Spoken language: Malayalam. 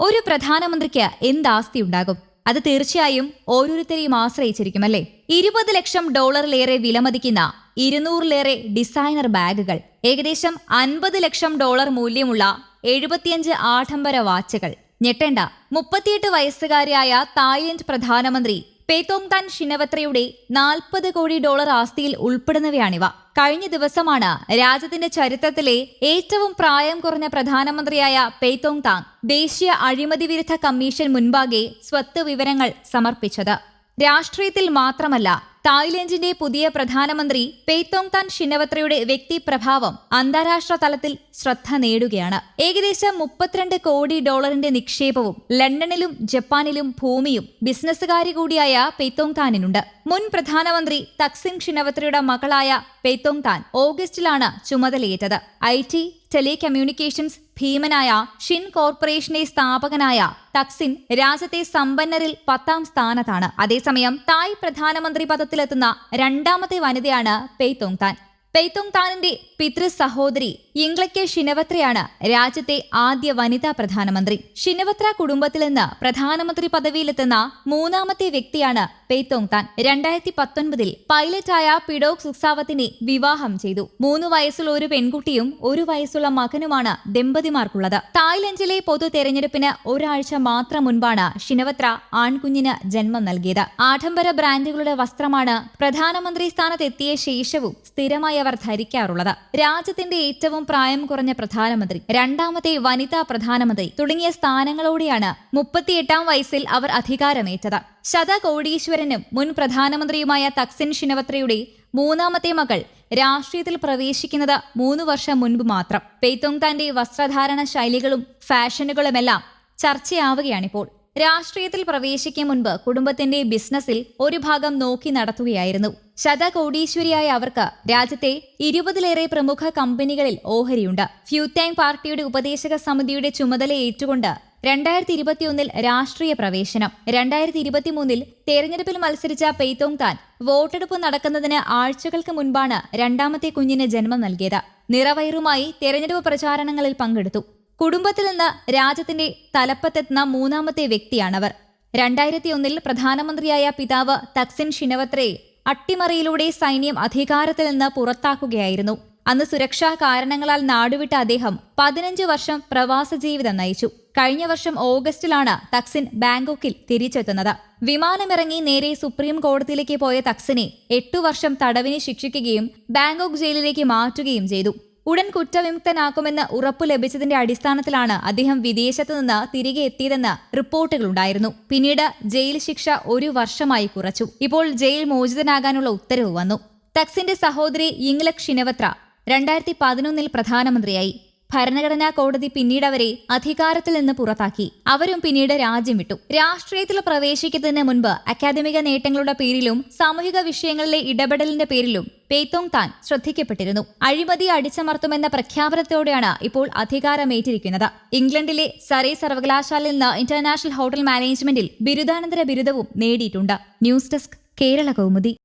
ഒരു പ്രധാനമന്ത്രിക്ക് എന്ത് ആസ്തി ഉണ്ടാകും? അത് തീർച്ചയായും ഓരോരുത്തരെയും ആശ്രയിച്ചിരിക്കുമല്ലേ? ഇരുപത് ലക്ഷം ഡോളറിലേറെ വിലമതിക്കുന്ന ഇരുന്നൂറിലേറെ ഡിസൈനർ ബാഗുകൾ ഏകദേശം അൻപത് ലക്ഷം ഡോളർ മൂല്യമുള്ള എഴുപത്തിയഞ്ച് ആഡംബര വാച്ചുകൾ. ഞെട്ടേണ്ട മുപ്പത്തിയെട്ട് വയസ്സുകാരിയായ തായ്ലൻഡ് പ്രധാനമന്ത്രി പേത്തോങ് താൻ ഷിനവത്രയുടെ നാൽപ്പത് കോടി ഡോളർ ആസ്തിയിൽ ഉൾപ്പെടുന്നവയാണിവ. കഴിഞ്ഞ ദിവസമാണ് രാജ്യത്തിന്റെ ചരിത്രത്തിലെ ഏറ്റവും പ്രായം കുറഞ്ഞ പ്രധാനമന്ത്രിയായ പേത്തോങ് താങ് ദേശീയ അഴിമതി വിരുദ്ധ കമ്മീഷൻ മുൻപാകെ സ്വത്ത് വിവരങ്ങൾ സമർപ്പിച്ചത്. രാഷ്ട്രീയത്തിൽ മാത്രമല്ല തായ്ലൻഡിന്റെ പുതിയ പ്രധാനമന്ത്രി പേത്തോങ് താൻ ഷിനവത്രയുടെ വ്യക്തിപ്രഭാവം അന്താരാഷ്ട്ര തലത്തിൽ ശ്രദ്ധ നേടുകയാണ്. ഏകദേശം മുപ്പത്തിരണ്ട് കോടി ഡോളറിന്റെ നിക്ഷേപവും ലണ്ടനിലും ജപ്പാനിലും ഭൂമിയും ബിസിനസ്സുകാരി കൂടിയായ പേത്തോങ് താനിനുണ്ട്. മുൻ പ്രധാനമന്ത്രി തക്സിം ഷിനവത്രയുടെ മകളായ പേത്തോങ് താൻ ഓഗസ്റ്റിലാണ് ചുമതലയേറ്റത്. ഐ ടി ടെലികമ്മ്യൂണിക്കേഷൻസ് ഭീമനായ ഷിൻ കോർപ്പറേഷന്റെ സ്ഥാപകനായ തക്സിൻ രാജ്യത്തെ സമ്പന്നരിൽ പത്താം സ്ഥാനത്താണ്. അതേസമയം തായ് പ്രധാനമന്ത്രി പദത്തിലെത്തുന്ന രണ്ടാമത്തെ വനിതയാണ് പെയ്തോങ് താൻ. പെയ്തോങ് താനിന്റെ പിതൃ സഹോദരി ഇംഗ്ലയ്ക്ക് ഷിനവത്രയാണ് രാജ്യത്തെ ആദ്യ വനിതാ പ്രധാനമന്ത്രി. ഷിനവത്ര കുടുംബത്തിൽ നിന്ന് പ്രധാനമന്ത്രി പദവിയിലെത്തുന്ന മൂന്നാമത്തെ വ്യക്തിയാണ് പെയ്തോങ് താൻ രണ്ടായിരത്തി പത്തൊൻപതിൽ പൈലറ്റായ പിഡോക് സുക്സാവത്തിനെ വിവാഹം ചെയ്തു. മൂന്ന് വയസ്സുള്ള ഒരു പെൺകുട്ടിയും ഒരു വയസ്സുള്ള മകനുമാണ് ദമ്പതിമാർക്കുള്ളത്. തായ്ലൻഡിലെ പൊതു തെരഞ്ഞെടുപ്പിന് ഒരാഴ്ച മാത്രം മുൻപാണ് ഷിനവത്ര ആൺകുഞ്ഞിന് ജന്മം നൽകിയത്. ആഡംബര ബ്രാൻഡുകളുടെ വസ്ത്രമാണ് പ്രധാനമന്ത്രി സ്ഥാനത്തെത്തിയ ശേഷവും സ്ഥിരമായി അവർ ധരിക്കാറുള്ളത്. രാജ്യത്തിന്റെ ഏറ്റവും പ്രായം കുറഞ്ഞ പ്രധാനമന്ത്രി രണ്ടാമത്തെ വനിതാ പ്രധാനമന്ത്രി തുടങ്ങിയ സ്ഥാനങ്ങളോടെയാണ് മുപ്പത്തിയെട്ടാം വയസ്സിൽ അവർ അധികാരമേറ്റത്. ശതകോടീശ്വരനും മുൻ പ്രധാനമന്ത്രിയുമായ തക്സിൻ ഷിനവത്രയുടെ മൂന്നാമത്തെ മകൾ രാഷ്ട്രീയത്തിൽ പ്രവേശിക്കുന്നത് മൂന്ന് വർഷം മുൻപ് മാത്രം. പെയ്ത്തോങ് തന്റെ വസ്ത്രധാരണ ശൈലികളും ഫാഷനുകളുമെല്ലാം ചർച്ചയാവുകയാണിപ്പോൾ. രാഷ്ട്രീയത്തിൽ പ്രവേശിക്കും മുൻപ് കുടുംബത്തിന്റെ ബിസിനസ്സിൽ ഒരു ഭാഗം നോക്കി നടത്തുകയായിരുന്നു. ശതകോടീശ്വരിയായ അവർക്ക് രാജ്യത്തെ ഇരുപതിലേറെ പ്രമുഖ കമ്പനികളിൽ ഓഹരിയുണ്ട്. ഫ്യൂറ്റാങ് പാർട്ടിയുടെ ഉപദേശക സമിതിയുടെ ചുമതല ഏറ്റുകൊണ്ട് രണ്ടായിരത്തി ഇരുപത്തിയൊന്നിൽ രാഷ്ട്രീയ പ്രവേശനം. രണ്ടായിരത്തി ഇരുപത്തിമൂന്നിൽ തെരഞ്ഞെടുപ്പിൽ മത്സരിച്ച പെയ്തോങ് താൻ വോട്ടെടുപ്പ് നടക്കുന്നതിന് ആഴ്ചകൾക്ക് മുൻപാണ് രണ്ടാമത്തെ കുഞ്ഞിന് ജന്മം നൽകിയത്. നിറവയറുമായി തെരഞ്ഞെടുപ്പ് പ്രചാരണങ്ങളിൽ പങ്കെടുത്തു. കുടുംബത്തിൽ നിന്ന് രാജ്യത്തിന്റെ തലപ്പത്തെത്തുന്ന മൂന്നാമത്തെ വ്യക്തിയാണവർ. രണ്ടായിരത്തി ഒന്നിൽ പ്രധാനമന്ത്രിയായ പിതാവ് തക്സിൻ ഷിനവത്രയെ അട്ടിമറിയിലൂടെ സൈന്യം അധികാരത്തിൽ നിന്ന് പുറത്താക്കുകയായിരുന്നു. അന്ന് സുരക്ഷാ കാരണങ്ങളാൽ നാടുവിട്ട അദ്ദേഹം പതിനഞ്ച് വർഷം പ്രവാസ ജീവിതം നയിച്ചു. കഴിഞ്ഞ വർഷം ഓഗസ്റ്റിലാണ് തക്സിൻ ബാങ്കോക്കിൽ തിരിച്ചെത്തുന്നത്. വിമാനമിറങ്ങി നേരെ സുപ്രീം കോടതിയിലേക്ക് പോയ തക്സിനെ എട്ടു വർഷം തടവിന് ശിക്ഷിക്കുകയും ബാങ്കോക്ക് ജയിലിലേക്ക് മാറ്റുകയും ചെയ്തു. ഉടൻ കുറ്റവിമുക്തനാക്കുമെന്ന് ഉറപ്പു ലഭിച്ചതിന്റെ അടിസ്ഥാനത്തിലാണ് അദ്ദേഹം വിദേശത്ത് നിന്ന് തിരികെ എത്തിയതെന്ന് റിപ്പോർട്ടുകളുണ്ടായിരുന്നു. പിന്നീട് ജയിൽ ശിക്ഷ ഒരു വർഷമായി കുറച്ചു. ഇപ്പോൾ ജയിൽ മോചിതനാകാനുള്ള ഉത്തരവ് വന്നു. തക്സിന്റെ സഹോദരി ഇംഗ്ലക് ഷിനവത്ര രണ്ടായിരത്തി പതിനൊന്നിൽ പ്രധാനമന്ത്രിയായി. ഭരണഘടനാ കോടതി പിന്നീട് അവരെ അധികാരത്തിൽ നിന്ന് പുറത്താക്കി. അവരും പിന്നീട് രാജ്യം വിട്ടു. രാഷ്ട്രീയത്തിൽ പ്രവേശിക്കുന്നതിന് മുൻപ് അക്കാദമിക നേട്ടങ്ങളുടെ പേരിലും സാമൂഹിക വിഷയങ്ങളിലെ ഇടപെടലിന്റെ പേരിലും പേത്തോങ് താൻ ശ്രദ്ധിക്കപ്പെട്ടിരുന്നു. അഴിമതി അടിച്ചമർത്തുമെന്ന പ്രഖ്യാപനത്തോടെയാണ് ഇപ്പോൾ അധികാരമേറ്റിരിക്കുന്നത്. ഇംഗ്ലണ്ടിലെ സറേ സർവകലാശാലയിൽ നിന്ന് ഇന്റർനാഷണൽ ഹോട്ടൽ മാനേജ്മെന്റിൽ ബിരുദാനന്തര ബിരുദവും നേടിയിട്ടുണ്ട്. News desk Kerala Kaumudi.